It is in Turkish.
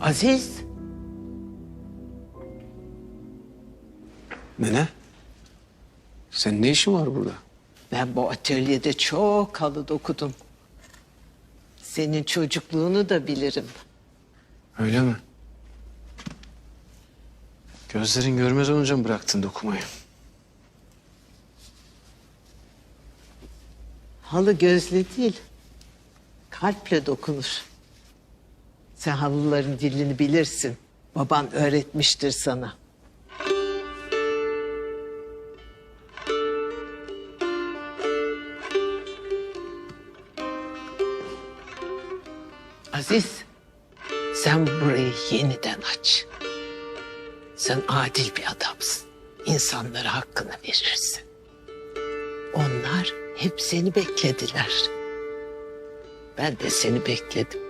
Aziz, Nene? Senin ne işin var burada? ben bu atölyede çok halı dokudum. Senin çocukluğunu da bilirim. Öyle mi? Gözlerin görmez olunca mı bıraktın dokumayı? Halı gözle değil, kalple dokunur. Sen halıların dilini bilirsin. Baban öğretmiştir sana. Aziz, sen burayı yeniden aç. Sen adil bir adamsın. İnsanlara hakkını verirsin. Onlar hep seni beklediler. Ben de seni bekledim.